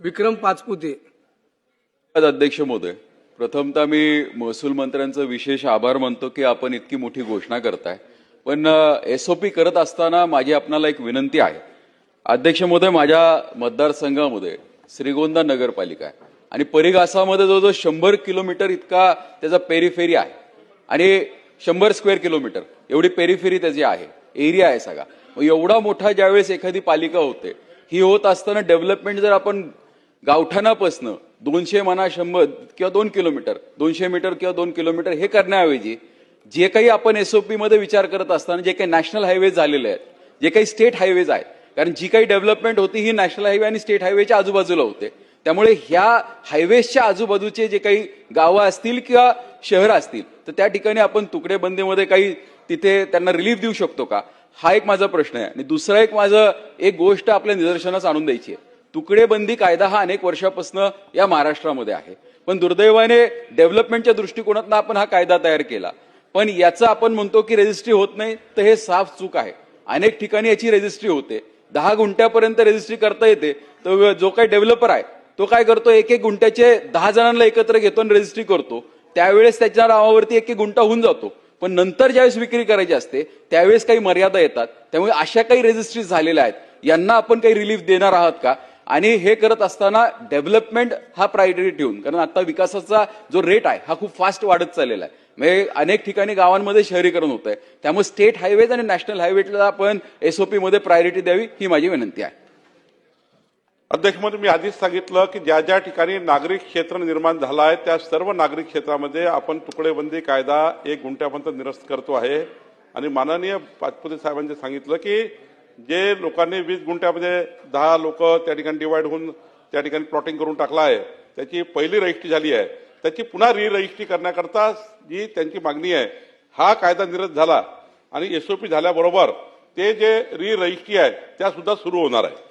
विक्रम पाचपुते. अध्यक्ष महोदय प्रथमतः मी महसूल मंत्र्यांचं विशेष आभार मानतो की आपण इतकी मोठी घोषणा करताय. पण एसओपी करत असताना माझी आपणाला एक विनंती आहे. अध्यक्ष महोदय माझ्या मतदारसंघामध्ये श्रीगोंदा नगरपालिका आहे. आणि परिघासामध्ये जवळजवळ शंभर किलोमीटर इतका त्याचा पेरीफेरी आहे. आणि शंभर स्क्वेअर किलोमीटर एवढी पेरीफेरी त्याची आहे. एरिया आहे सगळा. मग एवढा मोठा ज्यावेळेस एखादी पालिका होते ही होत असताना डेव्हलपमेंट जर आपण गावठाणापासनं दोनशे म्हणा शंभर किंवा दोन किलोमीटर दोनशे मीटर किंवा दोन किलोमीटर हे करण्याऐवजी जे काही आपण एसओपी मध्ये विचार करत असताना जे काही नॅशनल हायवेज झालेले आहेत जे काही स्टेट हायवेज आहेत कारण जी काही डेव्हलपमेंट होती ही नॅशनल हायवे आणि स्टेट हायवेच्या आजूबाजूला होते. त्यामुळे ह्या हायवेजच्या आजूबाजूचे जे काही गावं असतील किंवा शहरं असतील तर त्या ठिकाणी आपण तुकडेबंदीमध्ये काही तिथे त्यांना रिलीफ देऊ शकतो का? हा एक माझा प्रश्न आहे. आणि दुसरा एक माझं एक गोष्ट आपल्या निदर्शनास आणून द्यायची आहे. तुकडेबंदी कायदा हा अनेक वर्षापासून या महाराष्ट्रामध्ये आहे. पण दुर्दैवाने डेव्हलपमेंटच्या दृष्टिकोनातून आपण हा कायदा तयार केला. पण याचं आपण म्हणतो की रजिस्ट्री होत नाही तर हे साफ चूक आहे. अनेक ठिकाणी याची रजिस्ट्री होते. दहा गुंठ्यापर्यंत रजिस्ट्री करता येते. तर जो काही डेव्हलपर आहे तो काय करतो? एक एक गुंठ्याचे दहा जणांना एकत्र घेतो आणि रजिस्ट्री करतो. त्यावेळेस त्याच्या नावावरती एक एक गुंठा होऊन जातो. पण नंतर ज्यावेळेस विक्री करायची असते त्यावेळेस काही मर्यादा येतात. त्यामुळे अशा काही रजिस्ट्री झालेल्या आहेत. यांना आपण काही रिलीफ देणार आहात का? आणि हे करत असताना डेव्हलपमेंट हा प्रायोरिटी ठेवून कारण आता विकासाचा जो रेट आहे हा खूप फास्ट वाढत चाललेला आहे. म्हणजे अनेक ठिकाणी गावांमध्ये शहरीकरण होत आहे त्यामुळे स्टेट हायवेज आणि नॅशनल हायवेला आपण एसओपी मध्ये प्रायोरिटी द्यावी ही माझी विनंती आहे. अध्यक्ष महोदय मी आधीच सांगितलं की ज्या ज्या ठिकाणी नागरिक क्षेत्र निर्माण झालं आहे त्या सर्व नागरिक क्षेत्रामध्ये आपण तुकडेबंदी कायदा एक गुंठ्यापर्यंत निरस्त करतो आहे. आणि माननीय पाचपुते साहेबांनी सांगितलं की जे लोकांनी वीस गुंठ्यामध्ये दहा लोक त्या ठिकाणी डिवाईड होऊन त्या ठिकाणी प्लॉटिंग करून टाकला आहे त्याची पहिली रजिस्ट्री झाली आहे. त्याची पुन्हा रिरजिस्ट्री करण्याकरता जी त्यांची मागणी आहे हा कायदा निरस्त झाला आणि एसओपी झाल्याबरोबर ते जे रिरजिस्ट्री आहे त्या सुद्धा सुरू होणार आहे.